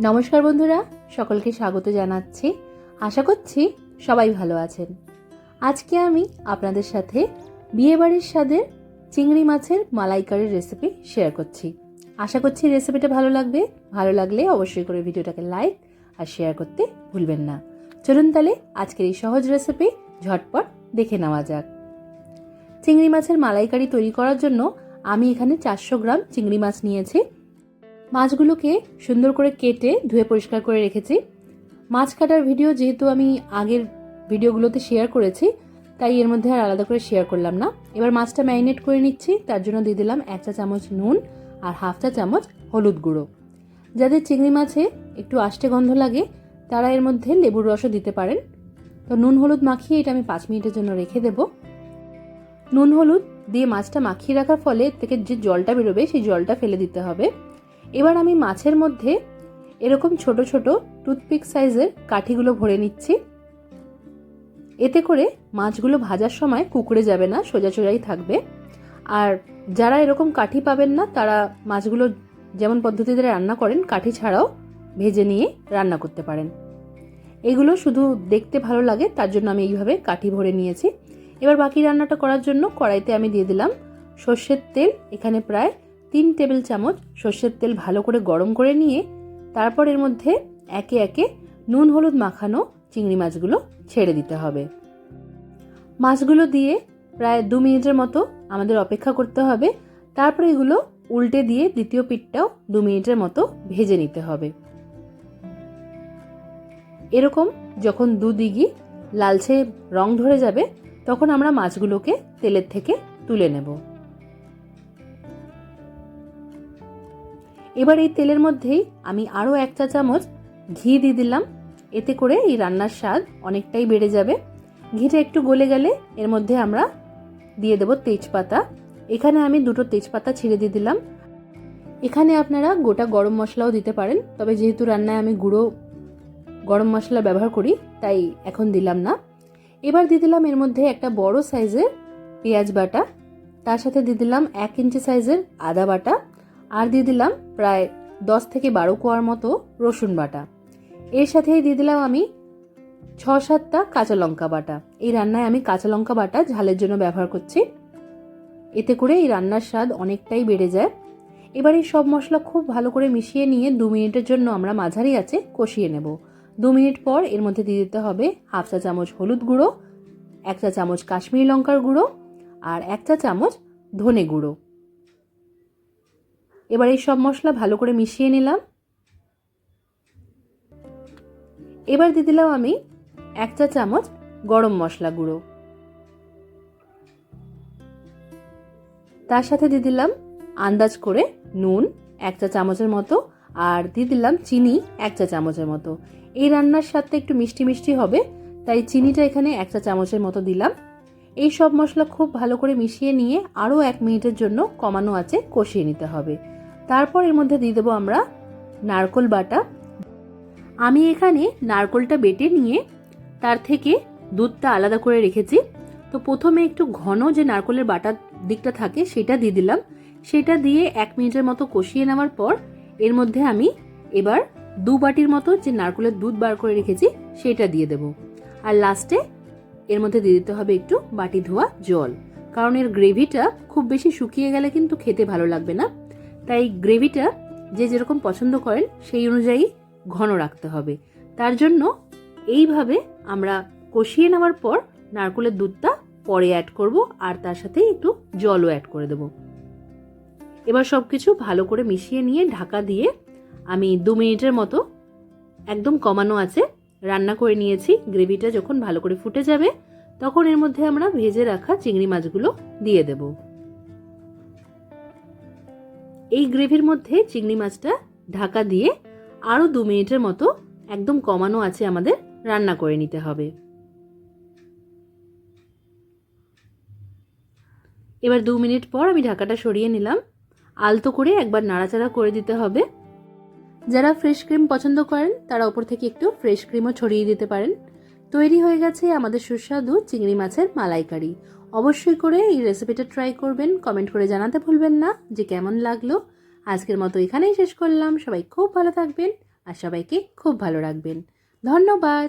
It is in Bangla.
নমস্কার বন্ধুরা, সকলকে স্বাগত জানাচ্ছি। আশা করছি সবাই ভালো আছেন। আজকে আমি আপনাদের সাথে বিয়েবাড়ির স্বাদের চিংড়ি মাছের মালাইকারির রেসিপি শেয়ার করছি। আশা করছি রেসিপিটা ভালো লাগবে। ভালো লাগলে অবশ্যই করে ভিডিওটাকে লাইক আর শেয়ার করতে ভুলবেন না। চলুন তাহলে আজকের এই সহজ রেসিপি ঝটপট দেখে নেওয়া যাক। চিংড়ি মাছের মালাইকারি তৈরি করার জন্য আমি এখানে চারশো গ্রাম চিংড়ি মাছ নিয়েছি। মাছগুলোকে সুন্দর করে কেটে ধুয়ে পরিষ্কার করে রেখেছি। মাছ কাটার ভিডিও যেহেতু আমি আগের ভিডিওগুলোতে শেয়ার করেছি, তাই এর মধ্যে আর আলাদা করে শেয়ার করলাম না। এবার মাছটা ম্যারিনেট করে নিচ্ছি, তার জন্য দিয়ে দিলাম এক চা চামচ নুন আর হাফ চা চামচ হলুদ গুঁড়ো। যাদের চিংড়ি মাছে একটু আষ্টে গন্ধ লাগে, তারা এর মধ্যে লেবুর রসও দিতে পারেন। তো নুন হলুদ মাখিয়ে এটা আমি পাঁচ মিনিটের জন্য রেখে দেব। নুন হলুদ দিয়ে মাছটা মাখিয়ে রাখার ফলে থেকে যে জলটা বেরোবে, সেই জলটা ফেলে দিতে হবে। এবার আমি মাছের মধ্যে এরকম ছোট ছোট টুথপিক সাইজের কাঠিগুলো ভরে নিচ্ছি। এতে করে মাছগুলো ভাজার সময় কুকড়ে যাবে না, সোজা সোজাই থাকবে। আর যারা এরকম কাঠি পাবেন না, তারা মাছগুলো যেমন পদ্ধতিতে রান্না করেন, কাঠি ছাড়াও ভেজে নিয়ে রান্না করতে পারেন। এগুলো শুধু দেখতে ভালো লাগে, তার জন্য আমি এইভাবে কাঠি ভরে নিয়েছি। এবার বাকি রান্নাটা করার জন্য কড়াইতে আমি দিয়ে দিলাম সর্ষের তেল, এখানে প্রায় তিন টেবিল চামচ সর্ষের তেল ভালো করে গরম করে নিয়ে, তারপর এর মধ্যে একে একে নুন, হলুদ মাখানো চিংড়ি মাছগুলো ছেড়ে দিতে হবে। মাছগুলো দিয়ে প্রায় দু মিনিটের মতো আমাদের অপেক্ষা করতে হবে। তারপর এগুলো উল্টে দিয়ে দ্বিতীয় পিঠটাও দু মিনিটের মতো ভেজে নিতে হবে। এরকম যখন দুদিঘি লালচে রং ধরে যাবে, তখন আমরা মাছগুলোকে তেলের থেকে তুলে নেব। এবার এই তেলের মধ্যেই আমি আরও এক চা চামচ ঘি দিয়ে দিলাম। এতে করে এই রান্নার স্বাদ অনেকটাই বেড়ে যাবে। ঘিটা একটু গলে গেলে এর মধ্যে আমরা দিয়ে দেব তেজপাতা। এখানে আমি দুটো তেজপাতা ছিঁড়ে দিয়ে দিলাম। এখানে আপনারা গোটা গরম মশলাও দিতে পারেন, তবে যেহেতু রান্নায় আমি গুঁড়ো গরম মশলা ব্যবহার করি, তাই এখন দিলাম না। এবার দিয়ে দিলাম এর মধ্যে একটা বড় সাইজের পেঁয়াজ বাটা। তার সাথে দিয়ে দিলাম এক ইঞ্চি সাইজের আদা বাটা। আর দিয়ে দিলাম প্রায় দশ থেকে বারো কোয়ার মতো রসুন বাটা। এর সাথেই দিয়ে দিলাম আমি ছ সাতটা কাঁচা লঙ্কা বাটা। এই রান্নায় আমি কাঁচা লঙ্কা বাটা ঝালের জন্য ব্যবহার করছি। এতে করে এই রান্নার স্বাদ অনেকটাই বেড়ে যায়। এবার এই সব মশলা খুব ভালো করে মিশিয়ে নিয়ে দু মিনিটের জন্য আমরা মাঝারি আছে কষিয়ে নেব। দু মিনিট পর এর মধ্যে দিয়ে দিতে হবে হাফ চা চামচ হলুদ গুঁড়ো, এক চা চামচ কাশ্মীরি লঙ্কার গুঁড়ো আর এক চা চামচ ধনে গুঁড়ো। এবার এই সব মশলা ভালো করে মিশিয়ে নিলাম। এবার দিয়ে দিলাম আমি এক চা চামচ গরম মশলা গুঁড়ো। তার সাথে দিয়ে দিলাম আন্দাজ করে নুন এক চা চামচের মতো আর দিয়ে দিলাম চিনি এক চা চামচের মতো। এই রান্নার স্বাদটা একটু মিষ্টি মিষ্টি হবে, তাই চিনিটা এখানে এক চা চামচের মতো দিলাম। এই সব মশলা খুব ভালো করে মিশিয়ে নিয়ে আরও এক মিনিটের জন্য কমানো আছে, কষিয়ে নিতে হবে। তারপর এর মধ্যে দিয়ে দেবো আমরা নারকোল বাটা। আমি এখানে নারকোলটা বেটে নিয়ে তার থেকে দুধটা আলাদা করে রেখেছি। তো প্রথমে একটু ঘন যে নারকোলের বাটার দিকটা থাকে সেটা দিয়ে দিলাম। সেটা দিয়ে এক মিনিটের মতো কষিয়ে নেওয়ার পর এর মধ্যে আমি এবার দু বাটির মতো যে নারকোলের দুধ বার করে রেখেছি সেটা দিয়ে দেব। আর লাস্টে এর মধ্যে দিয়ে দিতে হবে একটু বাটি ধোয়া জল। কারণ এর গ্রেভিটা খুব বেশি শুকিয়ে গেলে কিন্তু খেতে ভালো লাগবে না। তাই গ্রেভিটা যে যেরকম পছন্দ করেন, সেই অনুযায়ী ঘন রাখতে হবে। তার জন্য এইভাবে আমরা কষিয়ে নেওয়ার পর নারকোলের দুধটা পরে অ্যাড করব আর তার সাথে একটু জলও অ্যাড করে দেব। এবার সব কিছু ভালো করে মিশিয়ে নিয়ে ঢাকা দিয়ে আমি দু মিনিটের মতো একদম কমানো আছে, রান্না করে নিয়েছি। গ্রেভিটা যখন ভালো করে ফুটে যাবে, তখন এর মধ্যে আমরা ভেজে রাখা চিংড়ি মাছগুলো দিয়ে দেব। এই গ্রেভির মধ্যে চিংড়ি মাছটা ঢাকা দিয়ে আরও দু মিনিটের মতো একদম কমানো আছে আমাদের রান্না করে নিতে হবে। এবার দু মিনিট পর আমি ঢাকাটা সরিয়ে নিলাম। আলতো করে একবার নাড়াচাড়া করে দিতে হবে। যারা ফ্রেশ ক্রিম পছন্দ করেন, তারা ওপর থেকে একটু ফ্রেশ ক্রিমও ছড়িয়ে দিতে পারেন। তৈরি হয়ে গেছে আমাদের সুস্বাদু চিংড়ি মাছের মালাইকারি। অবশ্যই করে এই রেসিপিটা ট্রাই করবেন। কমেন্ট করে জানাতে ভুলবেন না যে কেমন লাগল। আজকের মতো এখানেই শেষ করলাম। সবাই খুব ভালো থাকবেন আর সবাইকে খুব ভালো রাখবেন। ধন্যবাদ।